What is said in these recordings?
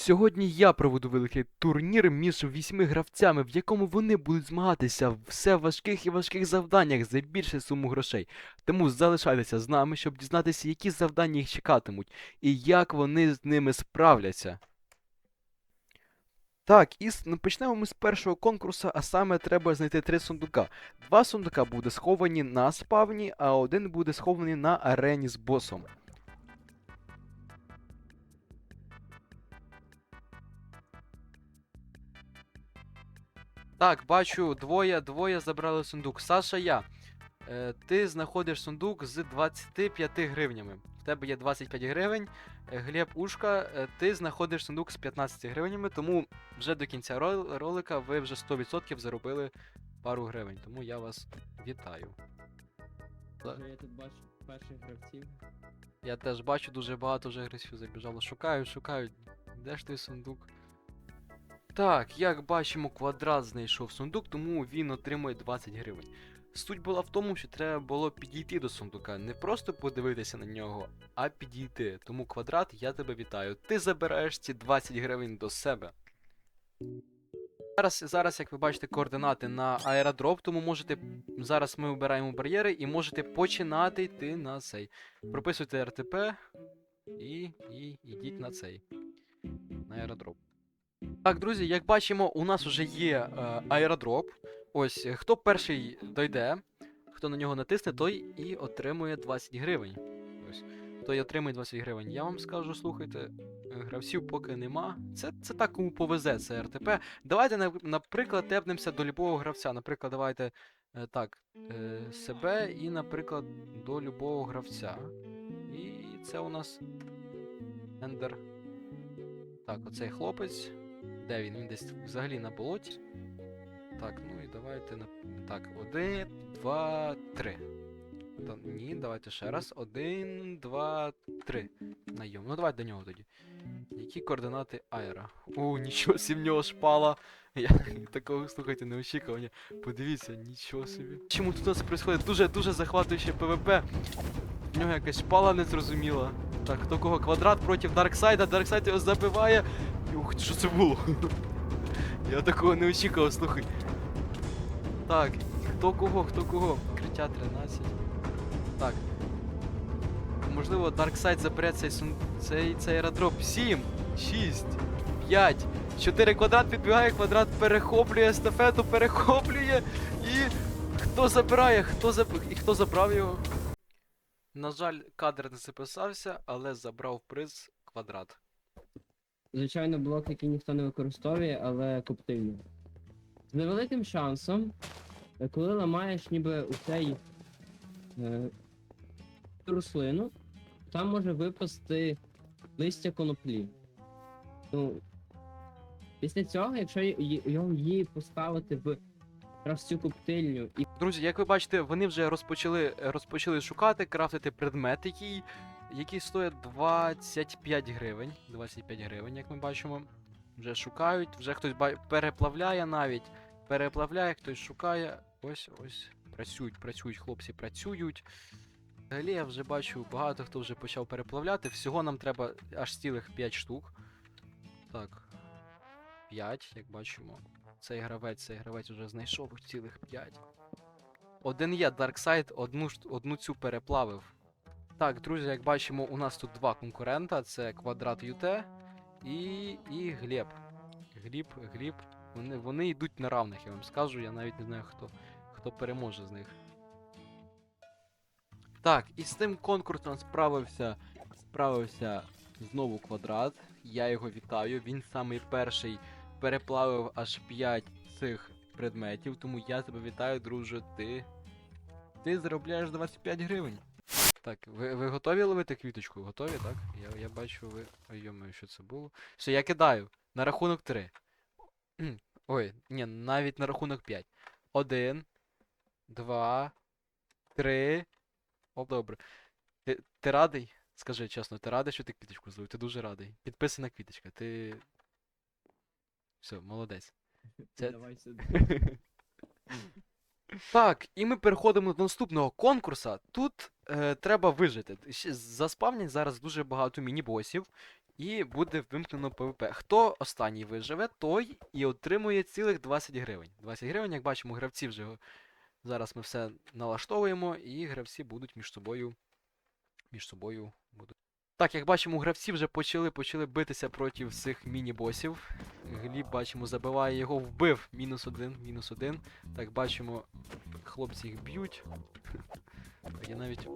Сьогодні я проведу великий турнір між вісьми гравцями, в якому вони будуть змагатися в все важких і важких завданнях за більше суму грошей. Тому залишайтеся з нами, щоб дізнатися, які завдання їх чекатимуть і як вони з ними справляться. Так, і ну, почнемо ми з першого конкурсу, а саме треба знайти три сундука. Два сундука буде сховані на спавні, а один буде схований на арені з босом. Так, бачу, двоє, двоє забрали сундук. Саша, я. Е, ти знаходиш сундук з 25 гривнями. В тебе є 25 гривень. Е, Глеб Ушка, е, ти знаходиш сундук з 15 гривнями, тому вже до кінця ролика ви вже 100% заробили пару гривень. Тому я вас вітаю. Вже я тут бачу перших гравців. Я теж бачу, дуже багато вже гравців забіжало. Шукаю, шукаю. Де ж той сундук? Так, як бачимо, квадрат знайшов сундук, тому він отримує 20 гривень. Суть була в тому, що треба було підійти до сундука, не просто подивитися на нього, а підійти. Тому квадрат, я тебе вітаю. Ти забираєш ці 20 гривень до себе. Зараз, зараз, як ви бачите, координати на аеродроп, тому можете. Зараз ми обираємо бар'єри і можете починати йти на цей. Прописуйте РТП і, і йдіть на цей. На аеродроп. Так, друзі, як бачимо, у нас вже є е, аеродроп. Ось, е, хто перший дойде, хто на нього натисне, той і отримує 20 гривень. Ось. Той отримує 20 гривень. Я вам скажу, слухайте, е, гравців поки нема. Це, це так кому повезе, це РТП. Давайте, наприклад, тепнемося до любого гравця. Наприклад, давайте е, так, е, себе і, наприклад, до любого гравця. І це у нас Ендер. Так, оцей хлопець. Де він? Він десь взагалі на болоті. Так, ну і давайте на. Так, один, два, три. Та, ні, давайте ще раз. Один, два, три. Найом. Ну давайте до нього тоді. Які координати Айра? О, нічого собі в нього шпала. Я такого, слухайте, не очікування. Подивіться, нічого собі. Чому тут у нас відбувається дуже дуже захватуюче ПВП? В нього якась шпала незрозуміла. Так, хто кого квадрат проти Дарксайда, Дарксайд його забиває. Ух, що це було? Я такого не очікував, слухай. Так, хто кого, хто кого? Криття 13. Так. Можливо, Дарксайд забере цей, цей, цей аеродрop. 7, 6, 5, 4 квадрат підбігає, квадрат перехоплює естафету, перехоплює. І хто забирає, хто заб... і хто забрав його? На жаль, кадр не записався, але забрав приз квадрат. Звичайно, блок, який ніхто не використовує, але коптильний. З невеликим шансом, е, коли ламаєш ніби у цей е, цю рослину, там може випасти листя коноплі. Ну, після цього, якщо його її поставити в якраз цю коптильню і Друзі, як ви бачите, вони вже розпочали, розпочали шукати, крафтити предмет, який, який стоїть 25 гривень. 25 гривень, як ми бачимо. Вже шукають, вже хтось ба- переплавляє навіть. Переплавляє, хтось шукає. Ось, ось. Працюють, працюють, хлопці працюють. Взагалі я вже бачу, багато хто вже почав переплавляти. Всього нам треба аж цілих 5 штук. Так. 5, як бачимо. Цей гравець, цей гравець вже знайшов цілих 5. Один є Дарксайд, одну, одну цю переплавив. Так, друзі, як бачимо, у нас тут два конкурента: це квадрат ЮТ і, і Глеб. Гліб, Гліб. Вони, вони йдуть на равних, я вам скажу, я навіть не знаю, хто, хто переможе з них. Так, і з тим конкурсом справився, справився знову квадрат. Я його вітаю. Він самий перший переплавив аж 5 цих предметів, тому я тебе вітаю, друже. Ти. Ти заробляєш 25 гривень. Так, ви, ви готові ловити квіточку? Готові, так? Я, я бачу, ви. Ой, йомаю, що це було. Все, я кидаю. На рахунок 3. Ой, ні, навіть на рахунок 5. Один, два, три. О, добре. Ти, ти радий? Скажи чесно, ти радий, що ти квіточку зловив? Ти дуже радий. Підписана квіточка, ти. Все, молодець. Це- давай сюди. Так, і ми переходимо до наступного конкурсу. Тут е, треба вижити. Заспавнять зараз дуже багато міні-босів. і буде вимкнено ПВП. Хто останній виживе, той і отримує цілих 20 гривень. 20 гривень, як бачимо, гравці вже зараз ми все налаштовуємо, і гравці будуть між собою. Між собою будуть. Так, як бачимо, гравці вже почали, почали битися проти цих міні-босів. Гліб, бачимо, забиває його, вбив. Мінус один, мінус один. Так, бачимо, хлопці їх б'ють. Я навіть.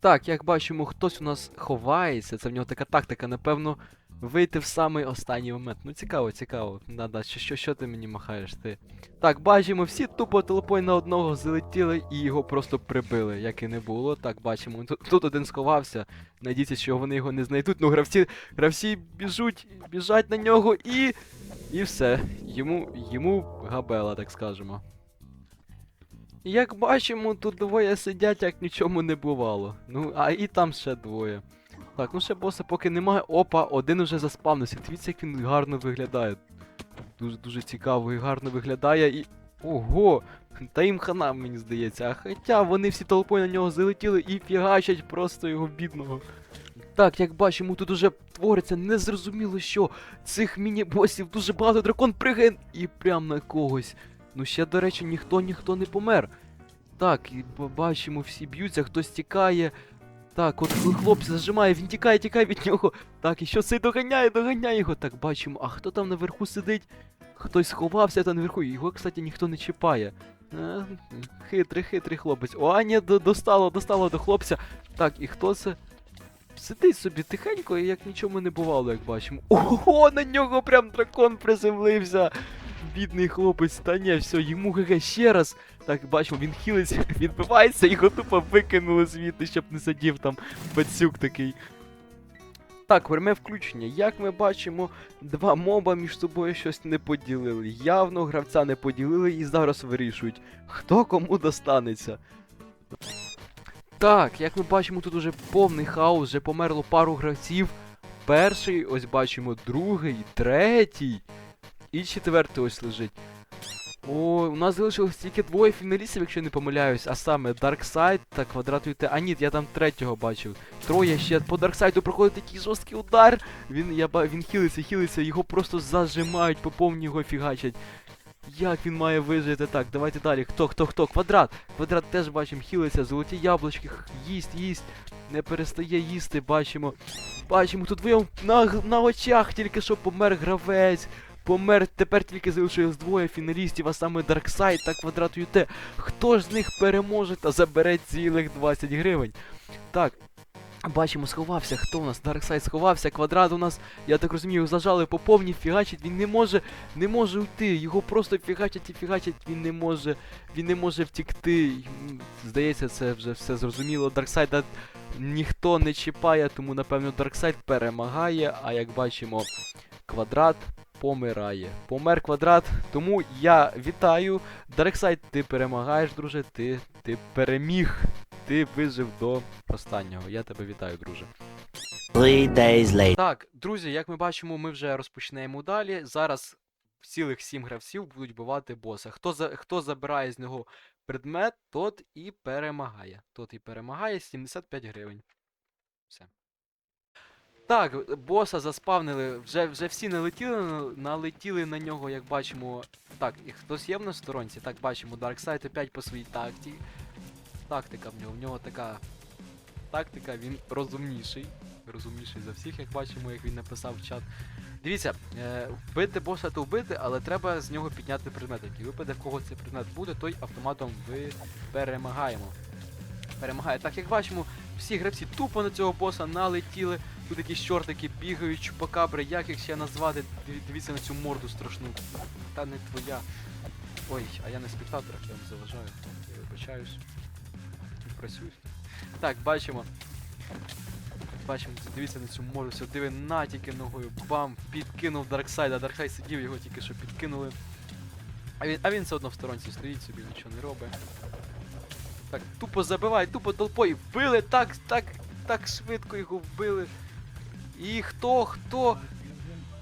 Так, як бачимо, хтось у нас ховається. Це в нього така тактика, напевно, вийти в самий останній момент. Ну, цікаво, цікаво. Да-да, що, що, що ти мені махаєш ти? Так, бачимо, всі тупо телепой на одного залетіли і його просто прибили, як і не було. Так, бачимо, тут, тут один сховався. Надіюся, що вони його не знайдуть. Ну, гравці, гравці біжуть, біжать на нього і. І все. Йому, йому габела, так скажемо. Як бачимо, тут двоє сидять, як нічому не бувало. Ну, а і там ще двоє. Так, ну ще боса поки немає. Опа, один уже заспавнився. Дивіться, як він гарно виглядає. Дуже дуже цікаво і гарно виглядає і. Ого! Та їм хана, мені здається. А хоча вони всі толпою на нього залетіли і фігачать просто його бідного. Так, як бачимо, тут уже твориться незрозуміло що. Цих міні-босів дуже багато дракон пригає і прям на когось. Ну ще, до речі, ніхто ніхто не помер. Так, і бачимо, всі б'ються, хтось тікає. Так, от хл- хлопці зажимає, він тікає, тікає від нього. Так, і що цей доганяє, доганяє його. Так, бачимо, а хто там наверху сидить? Хтось сховався там наверху, його, кстати, ніхто не чіпає. Е, хитрий, хитрий хлопець. О, а ні, достало, достало до хлопця. Так, і хто це? Сидить собі тихенько, і як нічому не бувало, як бачимо. Ого, на нього прям дракон приземлився. Бідний хлопець, та ні, все, йому ГГ ще раз. Так, бачимо, він хилиться, відбивається, його тупо викинули звідти, щоб не сидів там пацюк такий. Так, верме включення. Як ми бачимо, два моба між собою щось не поділили. Явно гравця не поділили і зараз вирішують, хто кому достанеться. Так, як ми бачимо, тут уже повний хаос, вже померло пару гравців. Перший, ось бачимо, другий, третій. І четвертий ось лежить. О, у нас залишилось тільки двоє фіналістів, якщо не помиляюсь, а саме Darkseid та Квадрат UT. А ні, я там третього бачив. Троє ще по Дарксайду проходить такий жорсткий удар. Він, я, він хилиться, хилиться, його просто зажимають, по повній його фігачать. Як він має вижити? Так, давайте далі. Хто, хто, хто? Квадрат. Квадрат теж бачимо, хилиться, золоті яблучки, їсть, їсть, не перестає їсти, бачимо. Бачимо, тут вийом на, на очах тільки що помер гравець. Помер, тепер тільки залишилось двоє фіналістів, а саме Дарксайд та Квадрат ЮТ. Хто ж з них переможе та забере цілих 20 гривень? Так. Бачимо, сховався. Хто у нас? Дарксайд сховався, квадрат у нас, я так розумію, зажали по повній, фігачить, він не може, не може уйти. Його просто фігачать і фігачать, він не може, він не може втікти. Здається, це вже все зрозуміло. Дарксайда ніхто не чіпає, тому напевно Дарксайд перемагає, а як бачимо, квадрат помирає. Помер квадрат, тому я вітаю. Дарксайд, ти перемагаєш, друже, ти, ти переміг. Ти вижив до останнього. Я тебе вітаю, друже. Three days later. Так, друзі, як ми бачимо, ми вже розпочнемо далі. Зараз цілих сім гравців будуть бивати боса. Хто, за, хто забирає з нього предмет, тот і перемагає. Тот і перемагає 75 гривень. Все. Так, боса заспавнили, вже, вже всі налетіли, на- налетіли на нього, як бачимо. Так, і хтось є в нас сторонці, так бачимо, Darkseid опять по своїй такті. Тактика в нього, в нього така тактика, він розумніший. Розумніший за всіх, як бачимо, як він написав в чат. Дивіться, е, вбити боса то вбити, але треба з нього підняти предмет. Який випаде, в кого цей предмет буде, той автоматом ви перемагаємо. Перемагає. Так як бачимо, всі гравці тупо на цього боса налетіли. Тут якісь чортики бігають, чупакабри, як їх ще назвати. Дивіться на цю морду страшну. Та не твоя. Ой, а я не спектатор, я вам заважаю. Я вибачаюсь. Працюю. Так, бачимо. Бачимо, дивіться на цю морду, все, диви на тільки ногою, бам, підкинув Дарксайда, Дарксайд сидів, його тільки що підкинули. А він, а він все одно в сторонці стоїть собі, нічого не робить. Так, тупо забиває, тупо толпою вбили, так, так, так швидко його вбили. І хто, хто?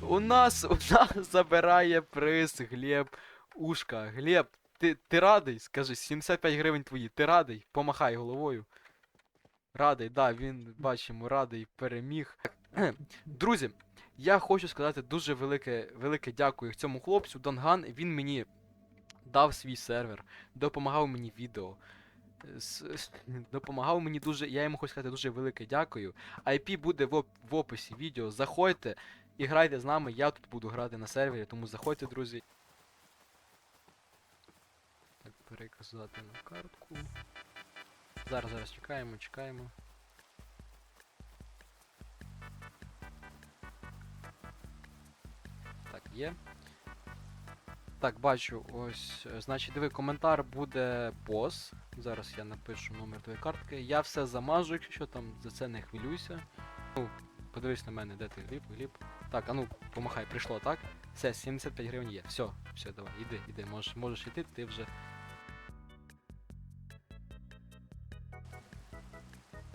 У нас, у нас забирає приз Глеб Ушка. Глеб, ти, ти радий? Скажи, 75 гривень твої, ти радий? Помахай головою. Радий, да, він, бачимо, радий, переміг. Друзі, я хочу сказати дуже велике, велике дякую цьому хлопцю. Донган, він мені дав свій сервер, допомагав мені відео. Допомагав мені дуже, я йому хочу сказати дуже велике дякую. IP буде в, в описі відео. Заходьте і грайте з нами. Я тут буду грати на сервері, тому заходьте, друзі. Так, переказати на картку. Зараз, зараз чекаємо, чекаємо. Так, є. Так, бачу, ось. е, Значить, диви, коментар буде бос. Зараз я напишу номер твоєї картки. Я все замажу, якщо там за це не хвилюйся. Ну, подивись на мене, де ти гліб, гліб. Так, а ну, помахай, прийшло, так? Все, 75 гривень є. Все, все, давай, іди, іди, можеш, можеш іти, ти вже.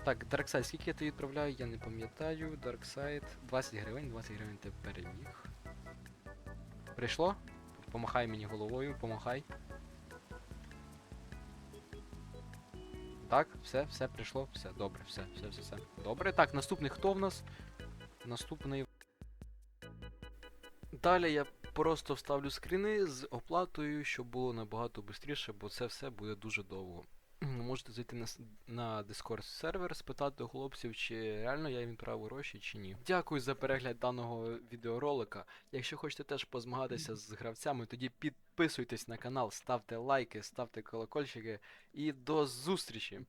Так, Darkside, скільки я тобі відправляю, я не пам'ятаю. Darkside, 20 гривень, 20 гривень ти переміг. Прийшло? Помахай мені головою, помахай. Так, все, все прийшло, все, добре, все, все, все, все. Добре. Так, наступний хто в нас? Наступний. Далі я просто вставлю скріни з оплатою, щоб було набагато швидше, бо це все буде дуже довго. Можете зайти на, на Discord сервер, спитати у хлопців, чи реально я їм відправив гроші, чи ні. Дякую за перегляд даного відеоролика. Якщо хочете теж позмагатися з гравцями, тоді підписуйтесь на канал, ставте лайки, ставте колокольчики і до зустрічі!